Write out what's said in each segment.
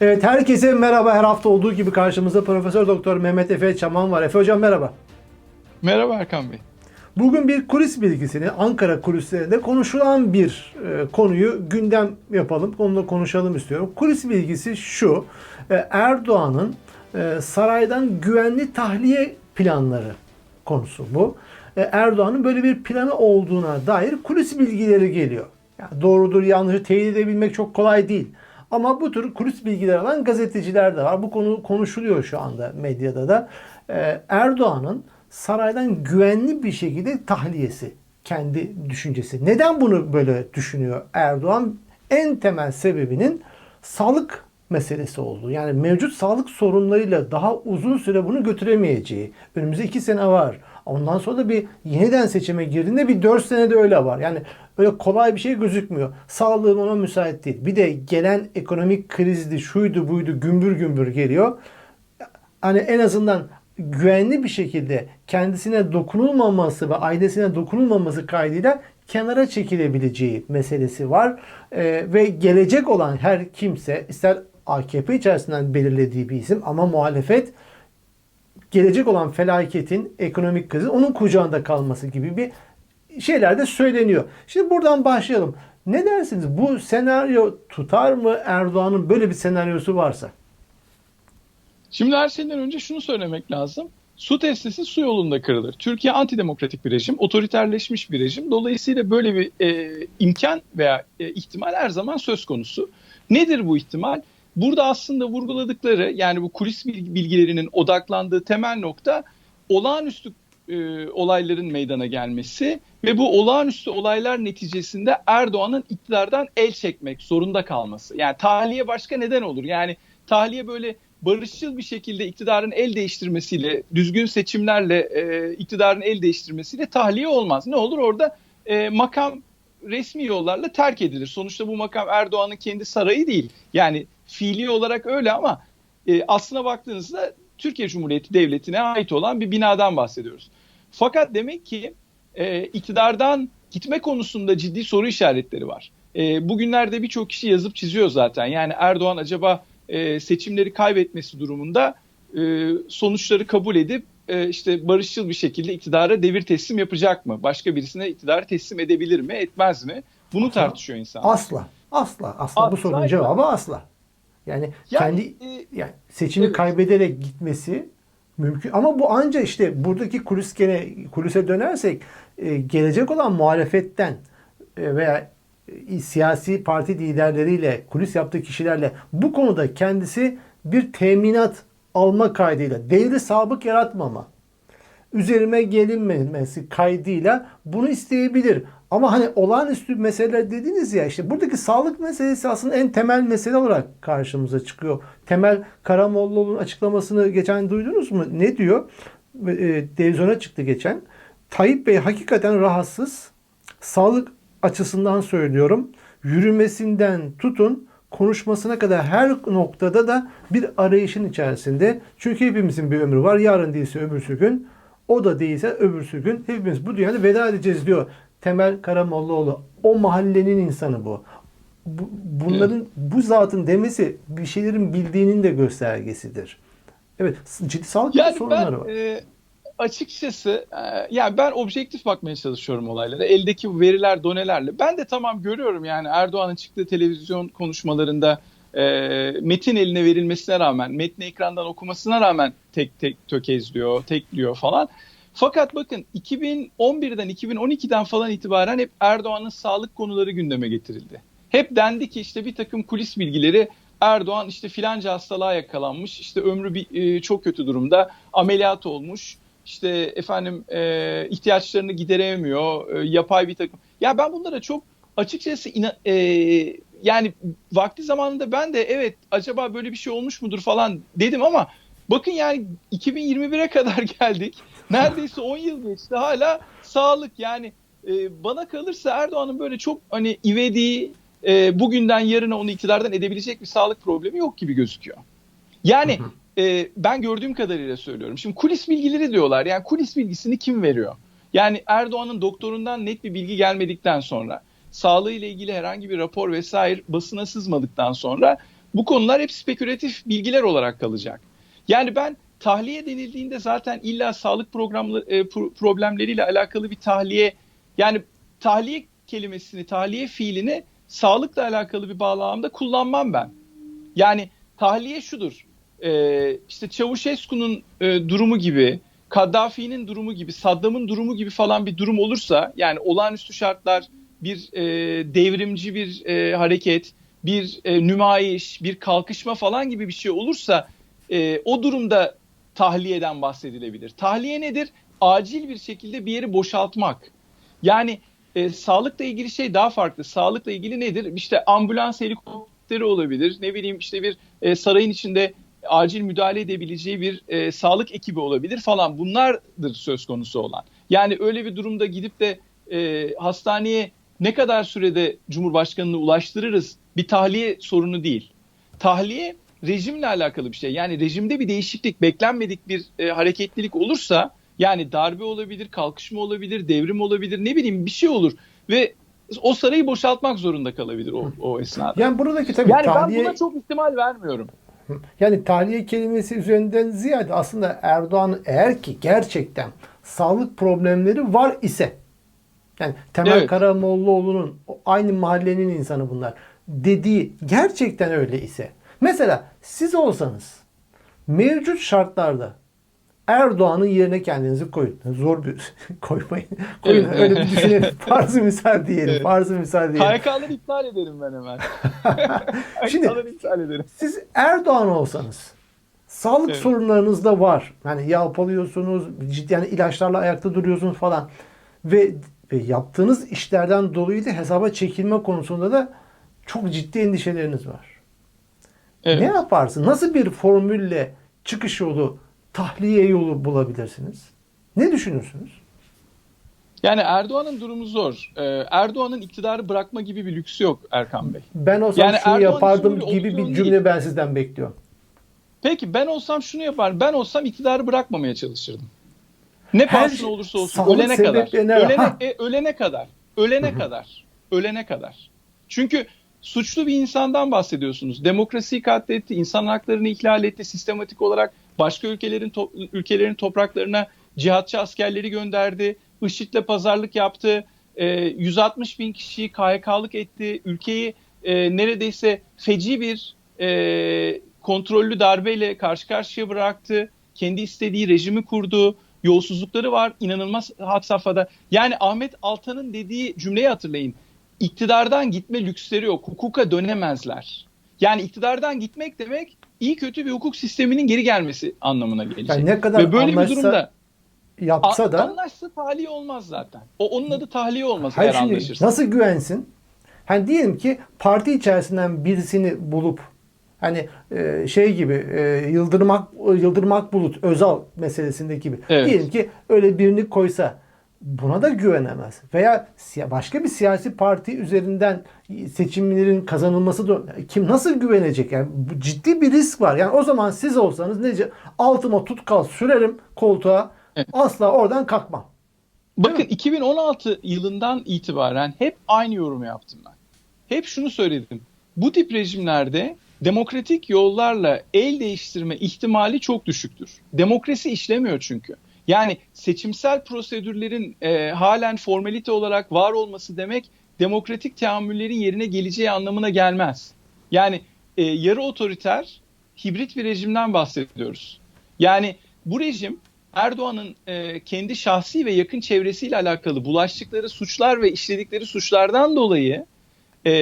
Evet herkese merhaba. Her hafta olduğu gibi karşımızda Profesör Doktor Mehmet Efe Çaman var. Efe hocam merhaba. Merhaba Erkan Bey. Bugün bir kulis bilgisini Ankara kulislerinde konuşulan bir e, konuyu gündem yapalım. Onunla konuşalım istiyorum. Kulis bilgisi şu. E, Erdoğan'ın e, saraydan güvenli tahliye planları konusu bu. E, Erdoğan'ın böyle bir planı olduğuna dair kulis bilgileri geliyor. Yani doğrudur yanlışı teyit edebilmek çok kolay değil. Ama bu tür kulis bilgileri alan gazeteciler de var. Bu konu konuşuluyor şu anda medyada da. Ee, Erdoğan'ın saraydan güvenli bir şekilde tahliyesi kendi düşüncesi. Neden bunu böyle düşünüyor Erdoğan? En temel sebebinin sağlık meselesi olduğu. Yani mevcut sağlık sorunlarıyla daha uzun süre bunu götüremeyeceği. Önümüzde iki sene var. Ondan sonra da bir yeniden seçime girdiğinde bir dört sene de öyle var. Yani öyle kolay bir şey gözükmüyor. Sağlığım ona müsait değil. Bir de gelen ekonomik krizdi, şuydu buydu gümbür gümbür geliyor. Hani en azından güvenli bir şekilde kendisine dokunulmaması ve ailesine dokunulmaması kaydıyla kenara çekilebileceği meselesi var. Ee, ve gelecek olan her kimse ister AKP içerisinden belirlediği bir isim ama muhalefet gelecek olan felaketin ekonomik krizin onun kucağında kalması gibi bir şeyler de söyleniyor. Şimdi buradan başlayalım. Ne dersiniz? Bu senaryo tutar mı Erdoğan'ın böyle bir senaryosu varsa? Şimdi her şeyden önce şunu söylemek lazım. Su testisi su yolunda kırılır. Türkiye antidemokratik bir rejim, otoriterleşmiş bir rejim. Dolayısıyla böyle bir e, imkan veya e, ihtimal her zaman söz konusu. Nedir bu ihtimal? Burada aslında vurguladıkları yani bu kulis bilgilerinin odaklandığı temel nokta olağanüstü e, olayların meydana gelmesi ve bu olağanüstü olaylar neticesinde Erdoğan'ın iktidardan el çekmek zorunda kalması. Yani tahliye başka neden olur? Yani tahliye böyle barışçıl bir şekilde iktidarın el değiştirmesiyle, düzgün seçimlerle e, iktidarın el değiştirmesiyle tahliye olmaz. Ne olur orada e, makam resmi yollarla terk edilir. Sonuçta bu makam Erdoğan'ın kendi sarayı değil. Yani fiili olarak öyle ama e, aslına baktığınızda Türkiye Cumhuriyeti Devleti'ne ait olan bir binadan bahsediyoruz. Fakat demek ki e, iktidardan gitme konusunda ciddi soru işaretleri var. E, bugünlerde birçok kişi yazıp çiziyor zaten. Yani Erdoğan acaba e, seçimleri kaybetmesi durumunda e, sonuçları kabul edip e, işte barışçıl bir şekilde iktidara devir teslim yapacak mı? Başka birisine iktidarı teslim edebilir mi, etmez mi? Bunu asla, tartışıyor insan. Asla. Asla. Asla. Asla. Bu sorunun cevabı asla. Yani, yani kendi e, yani seçimi evet. kaybederek gitmesi mümkün. Ama bu anca işte buradaki kulis gene kulise dönersek e, gelecek olan muhalefetten e, veya e, siyasi parti liderleriyle, kulis yaptığı kişilerle bu konuda kendisi bir teminat alma kaydıyla, devri sabık yaratmama, üzerime gelinmemesi kaydıyla bunu isteyebilir. Ama hani olağanüstü meseleler dediniz ya işte buradaki sağlık meselesi aslında en temel mesele olarak karşımıza çıkıyor. Temel Karamollaoğlu'nun açıklamasını geçen duydunuz mu? Ne diyor? E, televizyona çıktı geçen. Tayyip Bey hakikaten rahatsız. Sağlık açısından söylüyorum. Yürümesinden tutun konuşmasına kadar her noktada da bir arayışın içerisinde. Çünkü hepimizin bir ömrü var. Yarın değilse öbürsü gün. O da değilse öbürsü gün. Hepimiz bu dünyada veda edeceğiz diyor. Temel Karamollaoğlu. O mahallenin insanı bu. bu bunların bu zatın demesi bir şeylerin bildiğinin de göstergesidir. Evet, ciddi sağlık yani sorunları ben, var. E, açıkçası e, yani ben objektif bakmaya çalışıyorum olaylara. Eldeki veriler, donelerle. Ben de tamam görüyorum yani Erdoğan'ın çıktığı televizyon konuşmalarında e, metin eline verilmesine rağmen, metni ekrandan okumasına rağmen tek tek tökezliyor, tekliyor falan. Fakat bakın 2011'den 2012'den falan itibaren hep Erdoğan'ın sağlık konuları gündeme getirildi. Hep dendi ki işte bir takım kulis bilgileri Erdoğan işte filanca hastalığa yakalanmış, işte ömrü bir, e, çok kötü durumda, ameliyat olmuş, işte efendim e, ihtiyaçlarını gideremiyor, e, yapay bir takım. Ya ben bunlara çok açıkçası ina, e, yani vakti zamanında ben de evet acaba böyle bir şey olmuş mudur falan dedim ama bakın yani 2021'e kadar geldik. Neredeyse 10 yıl geçti hala sağlık yani e, bana kalırsa Erdoğan'ın böyle çok hani ivediği e, bugünden yarına onu iktidardan edebilecek bir sağlık problemi yok gibi gözüküyor. Yani e, ben gördüğüm kadarıyla söylüyorum. Şimdi kulis bilgileri diyorlar. Yani kulis bilgisini kim veriyor? Yani Erdoğan'ın doktorundan net bir bilgi gelmedikten sonra, sağlığı ile ilgili herhangi bir rapor vesaire basına sızmadıktan sonra bu konular hep spekülatif bilgiler olarak kalacak. Yani ben tahliye denildiğinde zaten illa sağlık programlı, e, problemleriyle alakalı bir tahliye yani tahliye kelimesini, tahliye fiilini sağlıkla alakalı bir bağlamda kullanmam ben. Yani tahliye şudur. E, işte Çavuşescu'nun e, durumu gibi, Kaddafi'nin durumu gibi, Saddam'ın durumu gibi falan bir durum olursa yani olağanüstü şartlar, bir e, devrimci bir e, hareket, bir e, nümayiş, bir kalkışma falan gibi bir şey olursa e, o durumda tahliyeden bahsedilebilir. Tahliye nedir? Acil bir şekilde bir yeri boşaltmak. Yani e, sağlıkla ilgili şey daha farklı. Sağlıkla ilgili nedir? İşte ambulans helikopteri olabilir. Ne bileyim işte bir e, sarayın içinde acil müdahale edebileceği bir e, sağlık ekibi olabilir falan. Bunlardır söz konusu olan. Yani öyle bir durumda gidip de e, hastaneye ne kadar sürede Cumhurbaşkanı'na ulaştırırız bir tahliye sorunu değil. Tahliye rejimle alakalı bir şey. Yani rejimde bir değişiklik, beklenmedik bir e, hareketlilik olursa yani darbe olabilir, kalkışma olabilir, devrim olabilir, ne bileyim bir şey olur ve o sarayı boşaltmak zorunda kalabilir o, o esnada. Yani buradaki tabii yani tahliye... ben buna çok ihtimal vermiyorum. Yani tahliye kelimesi üzerinden ziyade aslında Erdoğan eğer ki gerçekten sağlık problemleri var ise yani Temel evet. Karamollaoğlu'nun aynı mahallenin insanı bunlar dediği gerçekten öyle ise mesela siz olsanız mevcut şartlarda Erdoğan'ın yerine kendinizi koyun. Zor bir koymayın. Koyun. Evet. Öyle bir düşünelim. Farzı misal diyelim. Evet. Farzı misal diyelim. KYK'ları iptal ederim ben hemen. Şimdi iptal ederim. siz Erdoğan olsanız sağlık evet. sorunlarınız da var. Yani yalpalıyorsunuz, ciddi yani ilaçlarla ayakta duruyorsunuz falan. Ve, ve yaptığınız işlerden dolayı da hesaba çekilme konusunda da çok ciddi endişeleriniz var. Evet. Ne yaparsın? Nasıl bir formülle çıkış yolu tahliye yolu bulabilirsiniz? Ne düşünürsünüz? Yani Erdoğan'ın durumu zor. Ee, Erdoğan'ın iktidarı bırakma gibi bir lüksü yok Erkan Bey. Ben olsam yani şunu Erdoğan yapardım gibi bir cümle değil. ben sizden bekliyorum. Peki ben olsam şunu yaparım. Ben olsam iktidarı bırakmamaya çalışırdım. Ne pahasına şey, olursa olsun ölene kadar. Ölene, e, ölene kadar. Ölene kadar. Ölene kadar. Çünkü suçlu bir insandan bahsediyorsunuz. Demokrasiyi katletti, insan haklarını ihlal etti sistematik olarak başka ülkelerin to ülkelerin topraklarına cihatçı askerleri gönderdi. IŞİD'le pazarlık yaptı. E, 160 bin kişiyi KHK'lık etti. Ülkeyi e, neredeyse feci bir e, kontrollü darbeyle karşı karşıya bıraktı. Kendi istediği rejimi kurdu. Yolsuzlukları var inanılmaz had safhada. Yani Ahmet Altan'ın dediği cümleyi hatırlayın. İktidardan gitme lüksleri yok. Hukuka dönemezler. Yani iktidardan gitmek demek iyi kötü bir hukuk sisteminin geri gelmesi anlamına gelecek. Yani ne kadar Ve böyle bir durumda yapsa da anlaşsa tahliye olmaz zaten. O onun adı tahliye olmaz Hayır, eğer anlaşırsa. Nasıl güvensin? Hani diyelim ki parti içerisinden birisini bulup hani e, şey gibi e, Yıldırmak Yıldırmak Bulut Özal meselesindeki gibi. Evet. Diyelim ki öyle birini koysa buna da güvenemez. Veya başka bir siyasi parti üzerinden seçimlerin kazanılması da kim nasıl güvenecek? Yani bu ciddi bir risk var. Yani o zaman siz olsanız nece altıma tutkal sürerim koltuğa evet. asla oradan kalkmam. Bakın 2016 yılından itibaren hep aynı yorumu yaptım ben. Hep şunu söyledim. Bu tip rejimlerde demokratik yollarla el değiştirme ihtimali çok düşüktür. Demokrasi işlemiyor çünkü. Yani seçimsel prosedürlerin e, halen formalite olarak var olması demek demokratik teamüllerin yerine geleceği anlamına gelmez. Yani e, yarı otoriter, hibrit bir rejimden bahsediyoruz. Yani bu rejim Erdoğan'ın e, kendi şahsi ve yakın çevresiyle alakalı bulaştıkları suçlar ve işledikleri suçlardan dolayı e,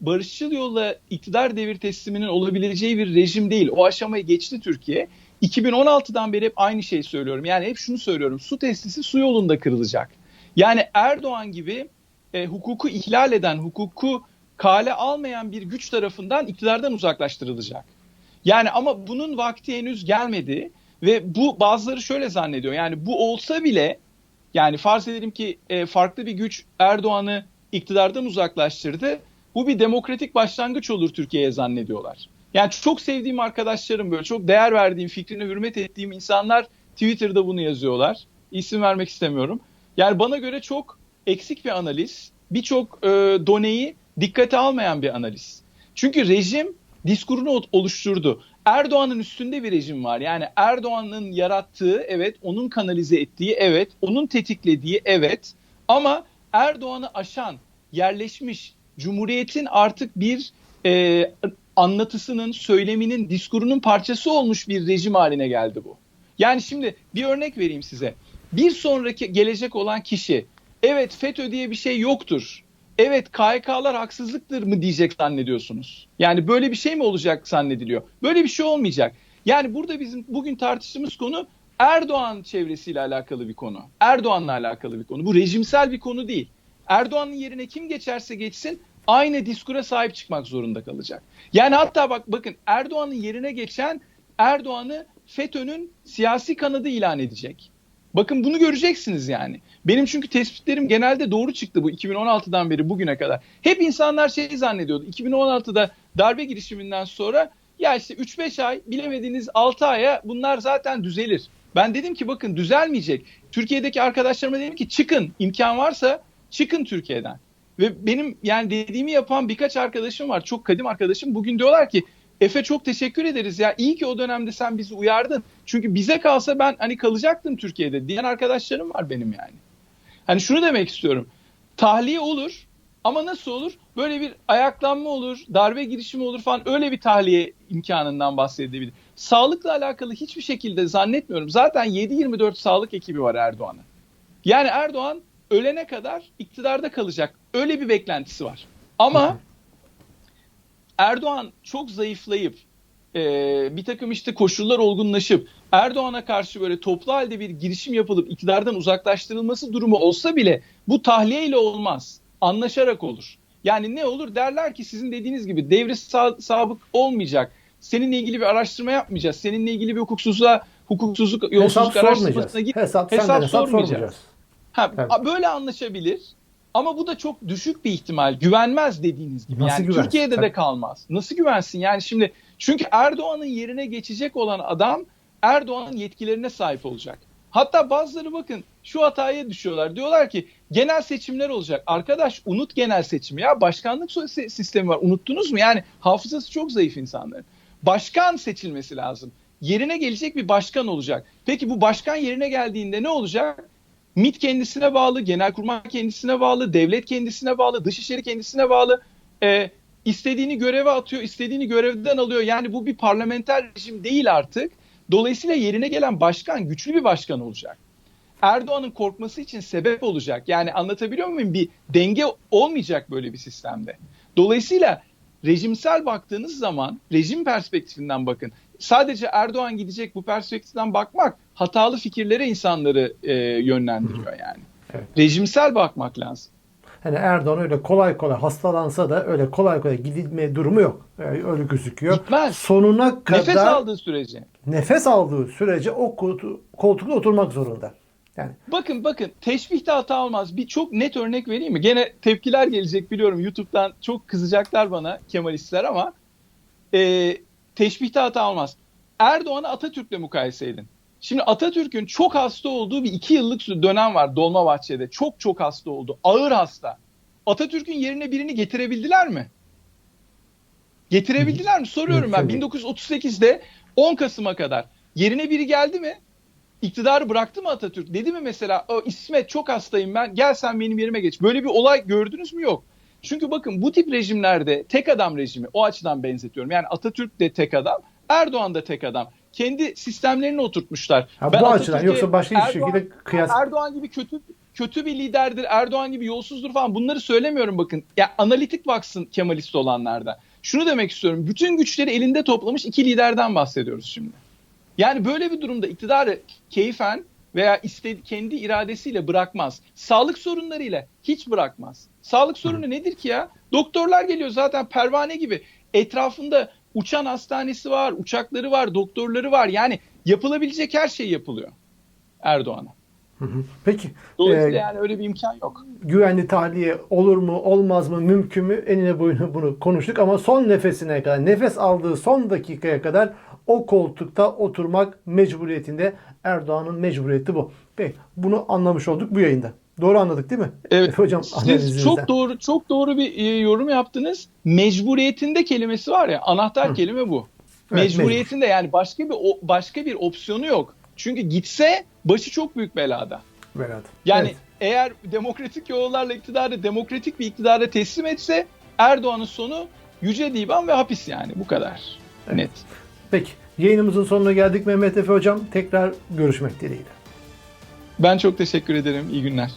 barışçıl yolla iktidar devir tesliminin olabileceği bir rejim değil. O aşamayı geçti Türkiye. 2016'dan beri hep aynı şeyi söylüyorum. Yani hep şunu söylüyorum. Su testisi su yolunda kırılacak. Yani Erdoğan gibi e, hukuku ihlal eden, hukuku kale almayan bir güç tarafından iktidardan uzaklaştırılacak. Yani ama bunun vakti henüz gelmedi ve bu bazıları şöyle zannediyor. Yani bu olsa bile yani farz edelim ki e, farklı bir güç Erdoğan'ı iktidardan uzaklaştırdı. Bu bir demokratik başlangıç olur Türkiye'ye zannediyorlar. Yani çok sevdiğim arkadaşlarım böyle çok değer verdiğim, fikrine hürmet ettiğim insanlar Twitter'da bunu yazıyorlar. İsim vermek istemiyorum. Yani bana göre çok eksik bir analiz. Birçok e, doneyi dikkate almayan bir analiz. Çünkü rejim diskurunu oluşturdu. Erdoğan'ın üstünde bir rejim var. Yani Erdoğan'ın yarattığı evet, onun kanalize ettiği evet, onun tetiklediği evet. Ama Erdoğan'ı aşan, yerleşmiş, Cumhuriyet'in artık bir e, anlatısının, söyleminin, diskurunun parçası olmuş bir rejim haline geldi bu. Yani şimdi bir örnek vereyim size. Bir sonraki gelecek olan kişi evet FETÖ diye bir şey yoktur. Evet KHK'lar haksızlıktır mı diyecek zannediyorsunuz. Yani böyle bir şey mi olacak zannediliyor. Böyle bir şey olmayacak. Yani burada bizim bugün tartıştığımız konu Erdoğan çevresiyle alakalı bir konu. Erdoğan'la alakalı bir konu. Bu rejimsel bir konu değil. Erdoğan'ın yerine kim geçerse geçsin aynı diskura sahip çıkmak zorunda kalacak. Yani hatta bak bakın Erdoğan'ın yerine geçen Erdoğan'ı FETÖ'nün siyasi kanadı ilan edecek. Bakın bunu göreceksiniz yani. Benim çünkü tespitlerim genelde doğru çıktı bu 2016'dan beri bugüne kadar. Hep insanlar şey zannediyordu. 2016'da darbe girişiminden sonra ya işte 3-5 ay bilemediğiniz 6 aya bunlar zaten düzelir. Ben dedim ki bakın düzelmeyecek. Türkiye'deki arkadaşlarıma dedim ki çıkın imkan varsa çıkın Türkiye'den. Ve benim yani dediğimi yapan birkaç arkadaşım var. Çok kadim arkadaşım. Bugün diyorlar ki Efe çok teşekkür ederiz ya. İyi ki o dönemde sen bizi uyardın. Çünkü bize kalsa ben hani kalacaktım Türkiye'de diyen arkadaşlarım var benim yani. Hani şunu demek istiyorum. Tahliye olur ama nasıl olur? Böyle bir ayaklanma olur, darbe girişimi olur falan öyle bir tahliye imkanından bahsedebilir. Sağlıkla alakalı hiçbir şekilde zannetmiyorum. Zaten 7-24 sağlık ekibi var Erdoğan'ın. Yani Erdoğan ölene kadar iktidarda kalacak. Öyle bir beklentisi var. Ama Erdoğan çok zayıflayıp e, bir takım işte koşullar olgunlaşıp Erdoğan'a karşı böyle toplu halde bir girişim yapılıp iktidardan uzaklaştırılması durumu olsa bile bu tahliyeyle olmaz. Anlaşarak olur. Yani ne olur derler ki sizin dediğiniz gibi devri sa- sabık olmayacak. Seninle ilgili bir araştırma yapmayacağız. Seninle ilgili bir hukuksuzluğa, hukuksuzluk, Hesap yolsuzluk sormayacağız. araştırmasına gir. Hesap, hesap hesap sormayacağız. sormayacağız. Ha, Evet. Böyle anlaşabilir. Ama bu da çok düşük bir ihtimal. Güvenmez dediğiniz gibi. Nasıl yani güvensin? Türkiye'de Tabii. de kalmaz. Nasıl güvensin? Yani şimdi çünkü Erdoğan'ın yerine geçecek olan adam Erdoğan'ın yetkilerine sahip olacak. Hatta bazıları bakın şu hataya düşüyorlar. Diyorlar ki genel seçimler olacak. Arkadaş unut genel seçimi ya. Başkanlık sistemi var. Unuttunuz mu? Yani hafızası çok zayıf insanların. Başkan seçilmesi lazım. Yerine gelecek bir başkan olacak. Peki bu başkan yerine geldiğinde ne olacak? MİT kendisine bağlı, Genelkurmay kendisine bağlı, devlet kendisine bağlı, Dışişleri kendisine bağlı. Ee, istediğini göreve atıyor, istediğini görevden alıyor. Yani bu bir parlamenter rejim değil artık. Dolayısıyla yerine gelen başkan güçlü bir başkan olacak. Erdoğan'ın korkması için sebep olacak. Yani anlatabiliyor muyum? Bir denge olmayacak böyle bir sistemde. Dolayısıyla rejimsel baktığınız zaman, rejim perspektifinden bakın. Sadece Erdoğan gidecek bu perspektiften bakmak hatalı fikirlere insanları e, yönlendiriyor yani. Evet. Rejimsel bakmak lazım. Hani Erdoğan öyle kolay kolay hastalansa da öyle kolay kolay gidilme durumu yok. Yani öyle gözüküyor. Gitmez. Sonuna kadar Nefes aldığı sürece. nefes aldığı sürece o koltu- koltukta oturmak zorunda. Yani Bakın bakın teşbihte hata olmaz. Bir çok net örnek vereyim mi? Gene tepkiler gelecek biliyorum. YouTube'dan çok kızacaklar bana Kemalistler ama e, teşbihte hata olmaz. Erdoğan'ı Atatürk'le mukayese edin. Şimdi Atatürk'ün çok hasta olduğu bir iki yıllık dönem var Dolmabahçe'de. Çok çok hasta oldu. Ağır hasta. Atatürk'ün yerine birini getirebildiler mi? Getirebildiler mi? Soruyorum ben. Tabii. 1938'de 10 Kasım'a kadar yerine biri geldi mi? İktidarı bıraktı mı Atatürk? Dedi mi mesela o İsmet çok hastayım ben gel sen benim yerime geç. Böyle bir olay gördünüz mü? Yok. Çünkü bakın bu tip rejimlerde tek adam rejimi o açıdan benzetiyorum. Yani Atatürk de tek adam, Erdoğan da tek adam. Kendi sistemlerini oturtmuşlar. ha, Ben bu açıdan yoksa başka hiçbir Erdoğan- şekilde kıyas Erdoğan gibi kötü kötü bir liderdir, Erdoğan gibi yolsuzdur falan bunları söylemiyorum bakın. Ya analitik baksın Kemalist olanlarda. Şunu demek istiyorum. Bütün güçleri elinde toplamış iki liderden bahsediyoruz şimdi. Yani böyle bir durumda iktidarı keyfen veya iste, kendi iradesiyle bırakmaz. Sağlık sorunlarıyla hiç bırakmaz. Sağlık sorunu nedir ki ya? Doktorlar geliyor zaten pervane gibi. Etrafında uçan hastanesi var, uçakları var, doktorları var. Yani yapılabilecek her şey yapılıyor Erdoğan'a. Hı hı. Peki Dolayısıyla e, yani öyle bir imkan yok. güvenli tahliye olur mu olmaz mı mümkün mü enine boyuna bunu konuştuk ama son nefesine kadar nefes aldığı son dakikaya kadar o koltukta oturmak mecburiyetinde Erdoğan'ın mecburiyeti bu. Peki bunu anlamış olduk bu yayında. Doğru anladık değil mi? Evet. Hocam Siz çok doğru çok doğru bir e, yorum yaptınız. Mecburiyetinde kelimesi var ya anahtar Hı. kelime bu. Evet, Mecburiyetinde yani başka bir başka bir opsiyonu yok. Çünkü gitse başı çok büyük belada. Berat. Yani Evet. eğer demokratik yollarla iktidarı demokratik bir iktidara teslim etse Erdoğan'ın sonu yüce divan ve hapis yani bu kadar. Evet. Net. Peki yayınımızın sonuna geldik Mehmet Efe hocam. Tekrar görüşmek dileğiyle. Ben çok teşekkür ederim. İyi günler.